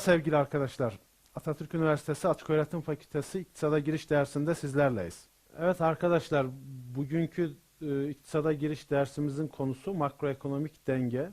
sevgili arkadaşlar. Atatürk Üniversitesi Açıköğretim Fakültesi İktisada Giriş dersinde sizlerleyiz. Evet arkadaşlar, bugünkü e, iktisada giriş dersimizin konusu makroekonomik denge.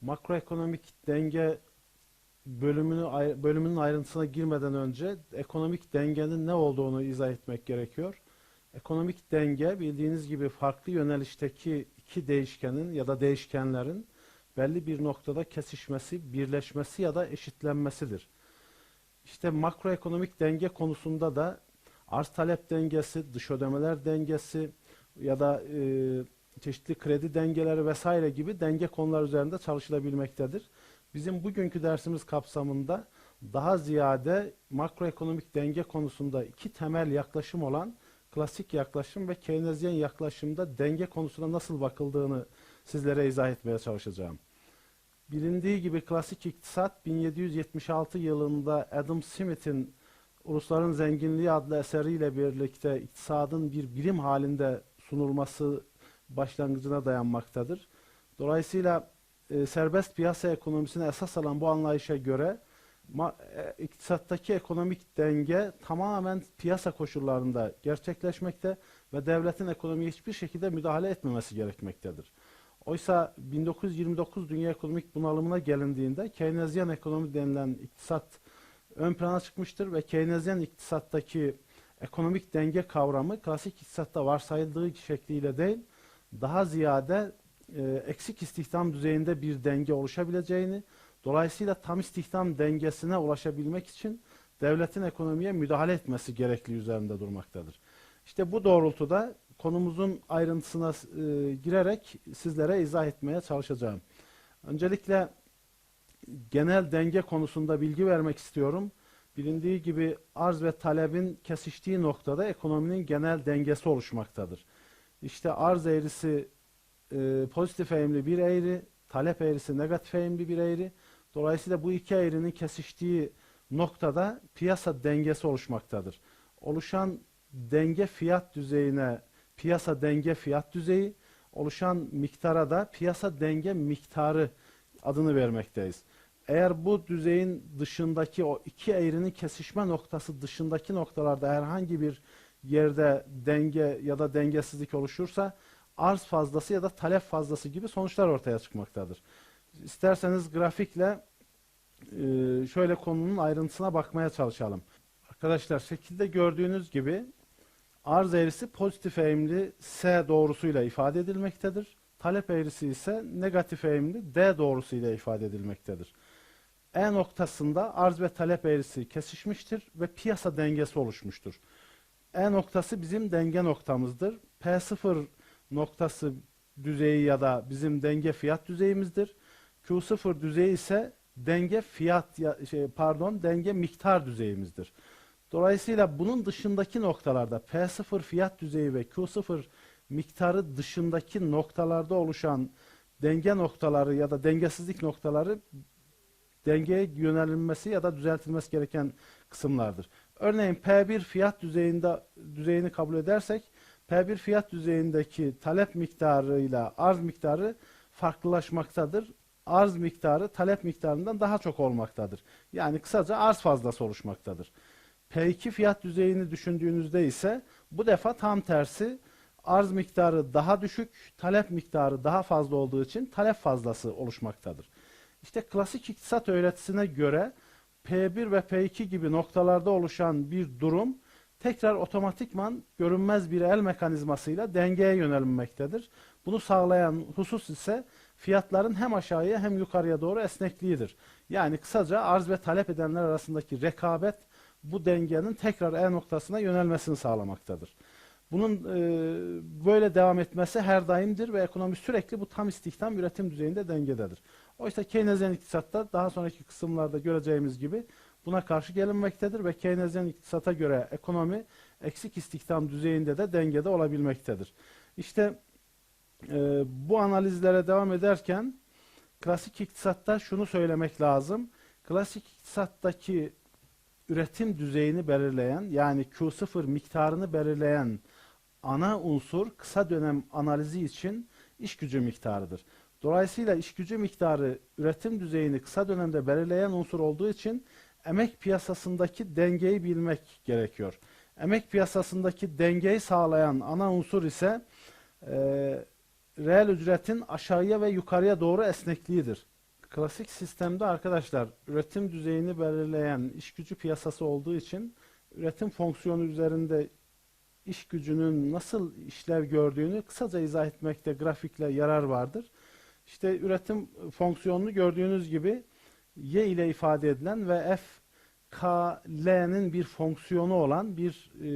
Makroekonomik denge bölümünü bölümünün ayrıntısına girmeden önce ekonomik dengenin ne olduğunu izah etmek gerekiyor. Ekonomik denge bildiğiniz gibi farklı yönelişteki iki değişkenin ya da değişkenlerin belli bir noktada kesişmesi, birleşmesi ya da eşitlenmesidir. İşte makroekonomik denge konusunda da arz talep dengesi, dış ödemeler dengesi ya da e, çeşitli kredi dengeleri vesaire gibi denge konular üzerinde çalışılabilmektedir. Bizim bugünkü dersimiz kapsamında daha ziyade makroekonomik denge konusunda iki temel yaklaşım olan klasik yaklaşım ve Keynesyen yaklaşımda denge konusuna nasıl bakıldığını sizlere izah etmeye çalışacağım. Bilindiği gibi klasik iktisat 1776 yılında Adam Smith'in Ulusların Zenginliği adlı eseriyle birlikte iktisadın bir bilim halinde sunulması başlangıcına dayanmaktadır. Dolayısıyla e, serbest piyasa ekonomisine esas alan bu anlayışa göre ma- e, iktisattaki ekonomik denge tamamen piyasa koşullarında gerçekleşmekte ve devletin ekonomiye hiçbir şekilde müdahale etmemesi gerekmektedir. Oysa 1929 dünya ekonomik bunalımına gelindiğinde Keynesyen ekonomi denilen iktisat ön plana çıkmıştır ve Keynesyen iktisattaki ekonomik denge kavramı klasik iktisatta varsayıldığı şekliyle değil, daha ziyade e, eksik istihdam düzeyinde bir denge oluşabileceğini, dolayısıyla tam istihdam dengesine ulaşabilmek için devletin ekonomiye müdahale etmesi gerekli üzerinde durmaktadır. İşte bu doğrultuda konumuzun ayrıntısına e, girerek sizlere izah etmeye çalışacağım. Öncelikle genel denge konusunda bilgi vermek istiyorum. Bilindiği gibi arz ve talebin kesiştiği noktada ekonominin genel dengesi oluşmaktadır. İşte arz eğrisi e, pozitif eğimli bir eğri, talep eğrisi negatif eğimli bir eğri. Dolayısıyla bu iki eğrinin kesiştiği noktada piyasa dengesi oluşmaktadır. Oluşan denge fiyat düzeyine piyasa denge fiyat düzeyi, oluşan miktara da piyasa denge miktarı adını vermekteyiz. Eğer bu düzeyin dışındaki o iki eğrinin kesişme noktası dışındaki noktalarda herhangi bir yerde denge ya da dengesizlik oluşursa arz fazlası ya da talep fazlası gibi sonuçlar ortaya çıkmaktadır. İsterseniz grafikle e, şöyle konunun ayrıntısına bakmaya çalışalım. Arkadaşlar şekilde gördüğünüz gibi arz eğrisi pozitif eğimli S doğrusuyla ifade edilmektedir. Talep eğrisi ise negatif eğimli D doğrusuyla ifade edilmektedir. E noktasında arz ve talep eğrisi kesişmiştir ve piyasa dengesi oluşmuştur. E noktası bizim denge noktamızdır. P0 noktası düzeyi ya da bizim denge fiyat düzeyimizdir. Q0 düzeyi ise denge fiyat ya, şey pardon denge miktar düzeyimizdir. Dolayısıyla bunun dışındaki noktalarda P0 fiyat düzeyi ve Q0 miktarı dışındaki noktalarda oluşan denge noktaları ya da dengesizlik noktaları dengeye yönelilmesi ya da düzeltilmesi gereken kısımlardır. Örneğin P1 fiyat düzeyinde düzeyini kabul edersek P1 fiyat düzeyindeki talep miktarıyla arz miktarı farklılaşmaktadır. Arz miktarı talep miktarından daha çok olmaktadır. Yani kısaca arz fazlası oluşmaktadır. P2 fiyat düzeyini düşündüğünüzde ise bu defa tam tersi arz miktarı daha düşük, talep miktarı daha fazla olduğu için talep fazlası oluşmaktadır. İşte klasik iktisat öğretisine göre P1 ve P2 gibi noktalarda oluşan bir durum tekrar otomatikman görünmez bir el mekanizmasıyla dengeye yönelmektedir. Bunu sağlayan husus ise fiyatların hem aşağıya hem yukarıya doğru esnekliğidir. Yani kısaca arz ve talep edenler arasındaki rekabet bu dengenin tekrar E noktasına yönelmesini sağlamaktadır. Bunun e, böyle devam etmesi her daimdir ve ekonomi sürekli bu tam istihdam üretim düzeyinde dengededir. Oysa Keynesyen iktisatta daha sonraki kısımlarda göreceğimiz gibi buna karşı gelinmektedir ve Keynesyen iktisata göre ekonomi eksik istihdam düzeyinde de dengede olabilmektedir. İşte e, bu analizlere devam ederken klasik iktisatta şunu söylemek lazım. Klasik iktisattaki üretim düzeyini belirleyen yani Q0 miktarını belirleyen ana unsur kısa dönem analizi için iş gücü miktarıdır. Dolayısıyla iş gücü miktarı üretim düzeyini kısa dönemde belirleyen unsur olduğu için emek piyasasındaki dengeyi bilmek gerekiyor. Emek piyasasındaki dengeyi sağlayan ana unsur ise e, reel ücretin aşağıya ve yukarıya doğru esnekliğidir. Klasik sistemde arkadaşlar üretim düzeyini belirleyen iş gücü piyasası olduğu için üretim fonksiyonu üzerinde iş gücünün nasıl işlev gördüğünü kısaca izah etmekte grafikle yarar vardır. İşte üretim fonksiyonunu gördüğünüz gibi y ile ifade edilen ve f k l'nin bir fonksiyonu olan bir e,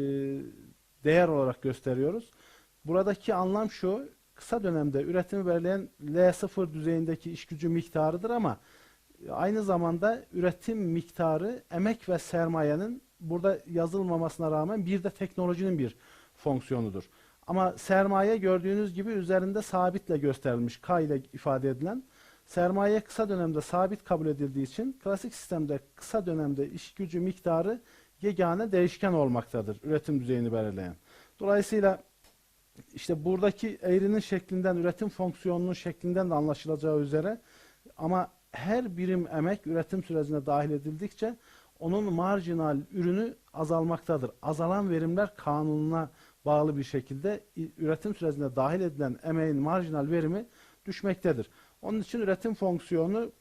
değer olarak gösteriyoruz. Buradaki anlam şu, kısa dönemde üretimi belirleyen L0 düzeyindeki iş gücü miktarıdır ama aynı zamanda üretim miktarı emek ve sermayenin burada yazılmamasına rağmen bir de teknolojinin bir fonksiyonudur. Ama sermaye gördüğünüz gibi üzerinde sabitle gösterilmiş K ile ifade edilen sermaye kısa dönemde sabit kabul edildiği için klasik sistemde kısa dönemde iş gücü miktarı yegane değişken olmaktadır üretim düzeyini belirleyen. Dolayısıyla işte buradaki eğrinin şeklinden, üretim fonksiyonunun şeklinden de anlaşılacağı üzere ama her birim emek üretim sürecine dahil edildikçe onun marjinal ürünü azalmaktadır. Azalan verimler kanununa bağlı bir şekilde üretim sürecine dahil edilen emeğin marjinal verimi düşmektedir. Onun için üretim fonksiyonu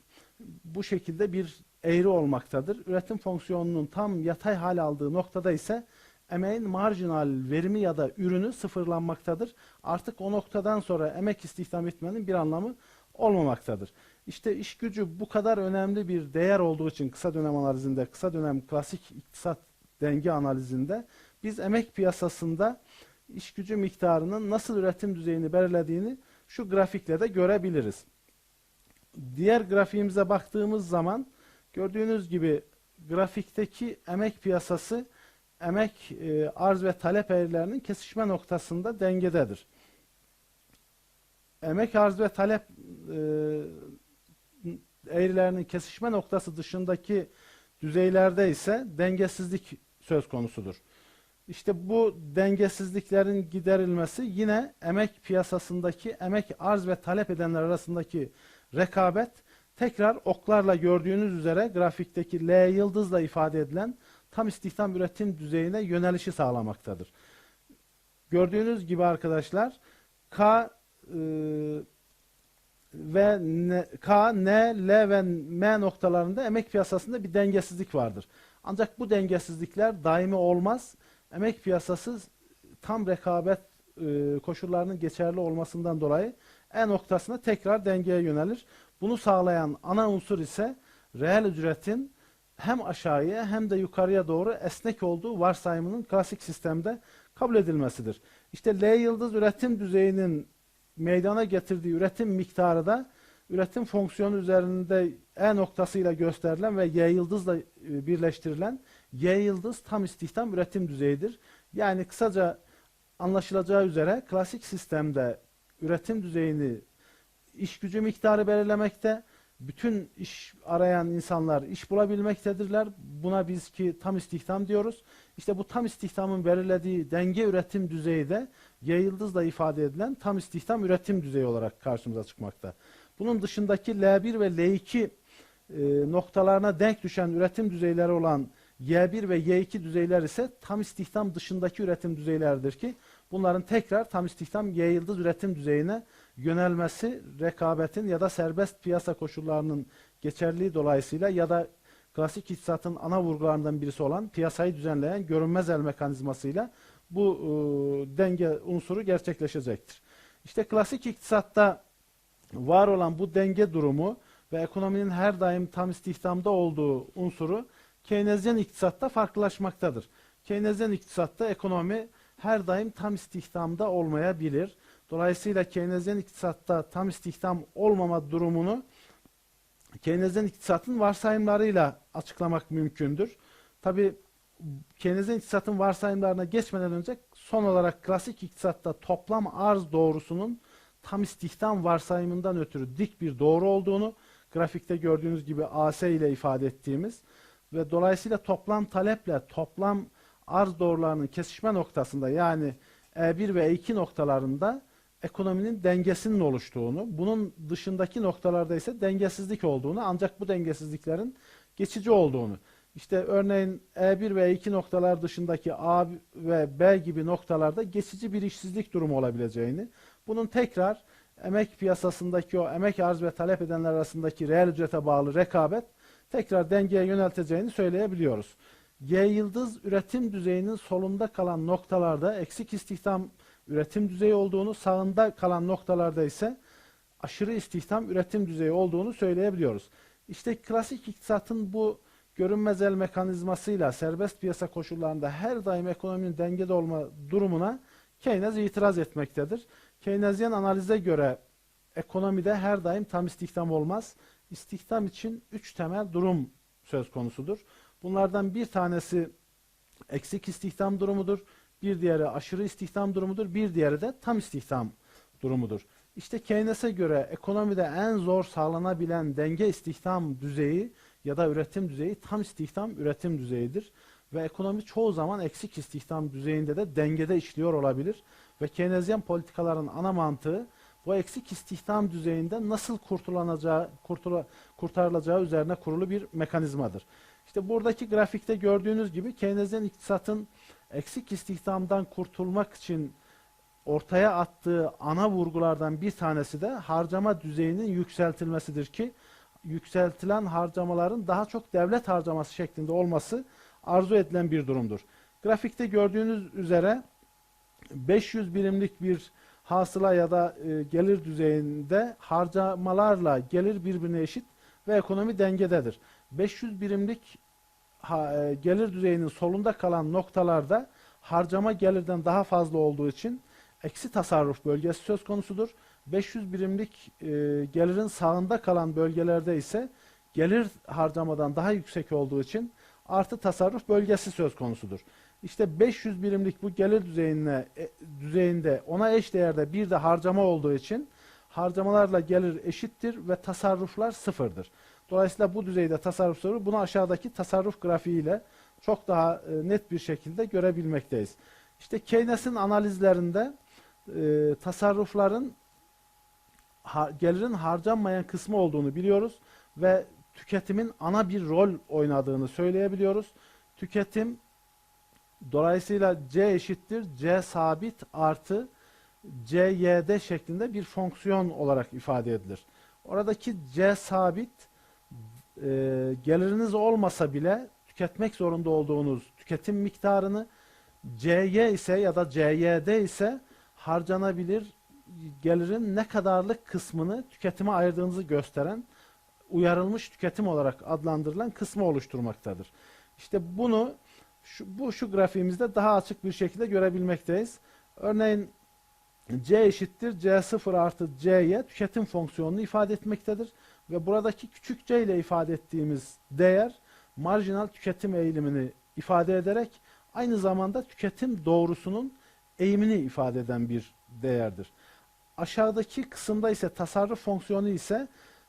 bu şekilde bir eğri olmaktadır. Üretim fonksiyonunun tam yatay hal aldığı noktada ise emeğin marjinal verimi ya da ürünü sıfırlanmaktadır. Artık o noktadan sonra emek istihdam etmenin bir anlamı olmamaktadır. İşte iş gücü bu kadar önemli bir değer olduğu için kısa dönem analizinde, kısa dönem klasik iktisat denge analizinde biz emek piyasasında iş gücü miktarının nasıl üretim düzeyini belirlediğini şu grafikle de görebiliriz. Diğer grafiğimize baktığımız zaman gördüğünüz gibi grafikteki emek piyasası emek e, arz ve talep eğrilerinin kesişme noktasında dengededir. Emek arz ve talep e, eğrilerinin kesişme noktası dışındaki düzeylerde ise dengesizlik söz konusudur. İşte bu dengesizliklerin giderilmesi yine emek piyasasındaki emek arz ve talep edenler arasındaki rekabet tekrar oklarla gördüğünüz üzere grafikteki L yıldızla ifade edilen tam istihdam üretim düzeyine yönelişi sağlamaktadır. Gördüğünüz gibi arkadaşlar K e, ve N, K, N, L ve M noktalarında emek piyasasında bir dengesizlik vardır. Ancak bu dengesizlikler daimi olmaz. Emek piyasası tam rekabet e, koşullarının geçerli olmasından dolayı E noktasına tekrar dengeye yönelir. Bunu sağlayan ana unsur ise reel ücretin hem aşağıya hem de yukarıya doğru esnek olduğu varsayımının klasik sistemde kabul edilmesidir. İşte L yıldız üretim düzeyinin meydana getirdiği üretim miktarı da üretim fonksiyonu üzerinde E noktasıyla gösterilen ve Y yıldızla e, birleştirilen Y yıldız tam istihdam üretim düzeyidir. Yani kısaca anlaşılacağı üzere klasik sistemde üretim düzeyini iş gücü miktarı belirlemekte, bütün iş arayan insanlar iş bulabilmektedirler. Buna biz ki tam istihdam diyoruz. İşte bu tam istihdamın belirlediği denge üretim düzeyi de Y yıldızla ifade edilen tam istihdam üretim düzeyi olarak karşımıza çıkmakta. Bunun dışındaki L1 ve L2 e, noktalarına denk düşen üretim düzeyleri olan Y1 ve Y2 düzeyler ise tam istihdam dışındaki üretim düzeylerdir ki bunların tekrar tam istihdam Y yıldız üretim düzeyine yönelmesi rekabetin ya da serbest piyasa koşullarının geçerliliği dolayısıyla ya da klasik iktisatın ana vurgularından birisi olan piyasayı düzenleyen görünmez el mekanizmasıyla bu e, denge unsuru gerçekleşecektir. İşte klasik iktisatta var olan bu denge durumu ve ekonominin her daim tam istihdamda olduğu unsuru Keynesyen iktisatta farklılaşmaktadır. Keynesyen iktisatta ekonomi her daim tam istihdamda olmayabilir. Dolayısıyla Keynesyen iktisatta tam istihdam olmama durumunu Keynesyen iktisatın varsayımlarıyla açıklamak mümkündür. Tabi Keynesyen iktisatın varsayımlarına geçmeden önce son olarak klasik iktisatta toplam arz doğrusunun tam istihdam varsayımından ötürü dik bir doğru olduğunu grafikte gördüğünüz gibi AS ile ifade ettiğimiz ve dolayısıyla toplam taleple toplam arz doğrularının kesişme noktasında yani E1 ve E2 noktalarında ekonominin dengesinin oluştuğunu, bunun dışındaki noktalarda ise dengesizlik olduğunu ancak bu dengesizliklerin geçici olduğunu. İşte örneğin E1 ve E2 noktalar dışındaki A ve B gibi noktalarda geçici bir işsizlik durumu olabileceğini, bunun tekrar emek piyasasındaki o emek arz ve talep edenler arasındaki reel ücrete bağlı rekabet tekrar dengeye yönelteceğini söyleyebiliyoruz. Y yıldız üretim düzeyinin solunda kalan noktalarda eksik istihdam üretim düzeyi olduğunu, sağında kalan noktalarda ise aşırı istihdam üretim düzeyi olduğunu söyleyebiliyoruz. İşte klasik iktisatın bu görünmez el mekanizmasıyla serbest piyasa koşullarında her daim ekonominin dengede olma durumuna Keynes itiraz etmektedir. Keynesyen analize göre ekonomide her daim tam istihdam olmaz. İstihdam için üç temel durum söz konusudur. Bunlardan bir tanesi eksik istihdam durumudur. Bir diğeri aşırı istihdam durumudur. Bir diğeri de tam istihdam durumudur. İşte Keynes'e göre ekonomide en zor sağlanabilen denge istihdam düzeyi ya da üretim düzeyi tam istihdam üretim düzeyidir. Ve ekonomi çoğu zaman eksik istihdam düzeyinde de dengede işliyor olabilir. Ve Keynesyen politikaların ana mantığı bu eksik istihdam düzeyinde nasıl kurtulanacağı, kurtula, kurtarılacağı üzerine kurulu bir mekanizmadır. İşte buradaki grafikte gördüğünüz gibi Keynesyen iktisatın eksik istihdamdan kurtulmak için ortaya attığı ana vurgulardan bir tanesi de harcama düzeyinin yükseltilmesidir ki yükseltilen harcamaların daha çok devlet harcaması şeklinde olması arzu edilen bir durumdur. Grafikte gördüğünüz üzere 500 birimlik bir hasıla ya da e, gelir düzeyinde harcamalarla gelir birbirine eşit ve ekonomi dengededir. 500 birimlik ha, e, gelir düzeyinin solunda kalan noktalarda harcama gelirden daha fazla olduğu için eksi tasarruf bölgesi söz konusudur. 500 birimlik e, gelirin sağında kalan bölgelerde ise gelir harcamadan daha yüksek olduğu için artı tasarruf bölgesi söz konusudur. İşte 500 birimlik bu gelir düzeyine, e, düzeyinde ona eş değerde bir de harcama olduğu için harcamalarla gelir eşittir ve tasarruflar sıfırdır. Dolayısıyla bu düzeyde tasarruf sıfır. Bunu aşağıdaki tasarruf grafiğiyle çok daha e, net bir şekilde görebilmekteyiz. İşte Keynes'in analizlerinde e, tasarrufların ha, gelirin harcanmayan kısmı olduğunu biliyoruz ve tüketimin ana bir rol oynadığını söyleyebiliyoruz. Tüketim dolayısıyla C eşittir C sabit artı CYD şeklinde bir fonksiyon olarak ifade edilir. Oradaki C sabit e, geliriniz olmasa bile tüketmek zorunda olduğunuz tüketim miktarını CY ise ya da CYD ise harcanabilir gelirin ne kadarlık kısmını tüketime ayırdığınızı gösteren uyarılmış tüketim olarak adlandırılan kısmı oluşturmaktadır. İşte bunu şu, bu şu grafiğimizde daha açık bir şekilde görebilmekteyiz. Örneğin C eşittir C0 artı C'ye tüketim fonksiyonunu ifade etmektedir. Ve buradaki küçük c ile ifade ettiğimiz değer marjinal tüketim eğilimini ifade ederek aynı zamanda tüketim doğrusunun eğimini ifade eden bir değerdir. Aşağıdaki kısımda ise tasarruf fonksiyonu ise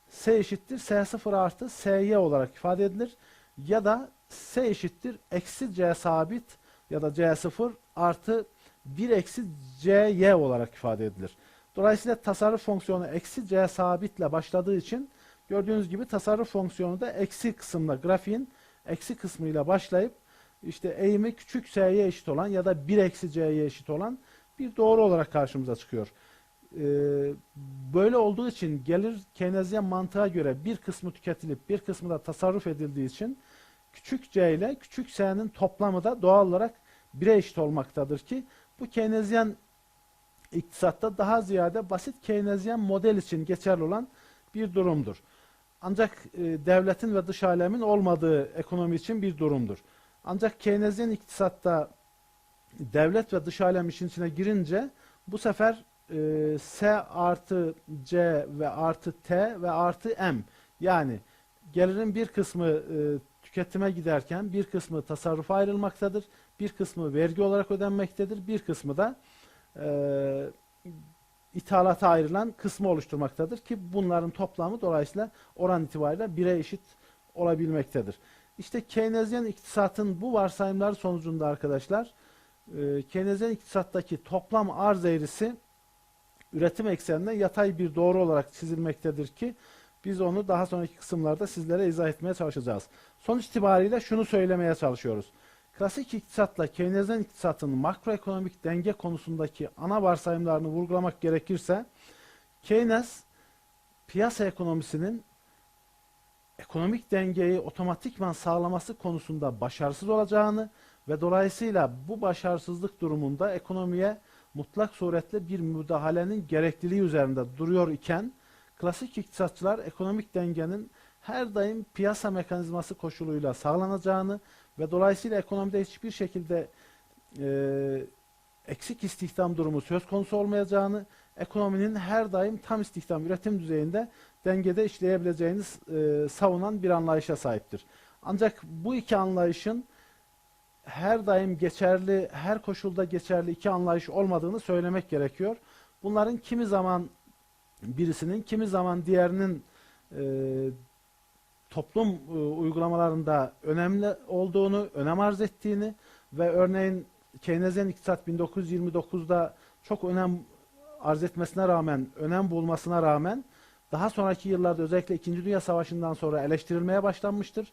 S eşittir S0 artı SY olarak ifade edilir. Ya da S eşittir eksi C sabit ya da C0 artı 1 eksi CY olarak ifade edilir. Dolayısıyla tasarruf fonksiyonu eksi C sabitle başladığı için gördüğünüz gibi tasarruf fonksiyonu da eksi kısımla grafiğin eksi kısmıyla başlayıp işte eğimi küçük s'ye eşit olan ya da 1 eksi c'ye eşit olan bir doğru olarak karşımıza çıkıyor. Ee, böyle olduğu için gelir Keynesyen mantığa göre bir kısmı tüketilip bir kısmı da tasarruf edildiği için küçük c ile küçük s'nin toplamı da doğal olarak 1'e eşit olmaktadır ki bu Keynesyen iktisatta daha ziyade basit Keynesyen model için geçerli olan bir durumdur. Ancak e, devletin ve dış alemin olmadığı ekonomi için bir durumdur. Ancak Keynesyen iktisatta devlet ve dış alem işin içine girince bu sefer e, S artı C ve artı T ve artı M yani gelirin bir kısmı e, tüketime giderken bir kısmı tasarrufa ayrılmaktadır. Bir kısmı vergi olarak ödenmektedir. Bir kısmı da e, ithalata ayrılan kısmı oluşturmaktadır ki bunların toplamı dolayısıyla oran itibariyle 1'e eşit olabilmektedir. İşte Keynesyen iktisatın bu varsayımlar sonucunda arkadaşlar e, Keynesyen iktisattaki toplam arz eğrisi üretim ekseninden yatay bir doğru olarak çizilmektedir ki biz onu daha sonraki kısımlarda sizlere izah etmeye çalışacağız. Sonuç itibariyle şunu söylemeye çalışıyoruz. Klasik iktisatla Keynesyen iktisatın makroekonomik denge konusundaki ana varsayımlarını vurgulamak gerekirse Keynes piyasa ekonomisinin ekonomik dengeyi otomatikman sağlaması konusunda başarısız olacağını ve dolayısıyla bu başarısızlık durumunda ekonomiye mutlak suretle bir müdahalenin gerekliliği üzerinde duruyor iken klasik iktisatçılar ekonomik dengenin her daim piyasa mekanizması koşuluyla sağlanacağını ve dolayısıyla ekonomide hiçbir şekilde e, eksik istihdam durumu söz konusu olmayacağını, ekonominin her daim tam istihdam üretim düzeyinde dengede işleyebileceğini e, savunan bir anlayışa sahiptir. Ancak bu iki anlayışın her daim geçerli, her koşulda geçerli iki anlayış olmadığını söylemek gerekiyor. Bunların kimi zaman birisinin, kimi zaman diğerinin e, toplum e, uygulamalarında önemli olduğunu, önem arz ettiğini ve örneğin Keynesyen İktisat 1929'da çok önem arz etmesine rağmen, önem bulmasına rağmen daha sonraki yıllarda özellikle 2. Dünya Savaşı'ndan sonra eleştirilmeye başlanmıştır.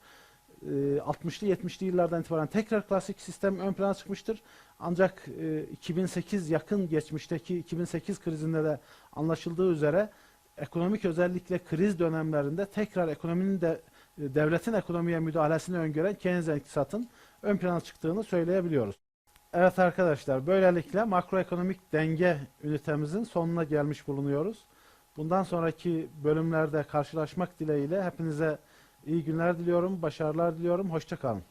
E, 60'lı 70'li yıllardan itibaren tekrar klasik sistem ön plana çıkmıştır. Ancak e, 2008 yakın geçmişteki 2008 krizinde de anlaşıldığı üzere ekonomik özellikle kriz dönemlerinde tekrar ekonominin de e, devletin ekonomiye müdahalesini öngören Keynesian iktisatın ön plana çıktığını söyleyebiliyoruz. Evet arkadaşlar böylelikle makroekonomik denge ünitemizin sonuna gelmiş bulunuyoruz. Bundan sonraki bölümlerde karşılaşmak dileğiyle hepinize iyi günler diliyorum, başarılar diliyorum, hoşçakalın.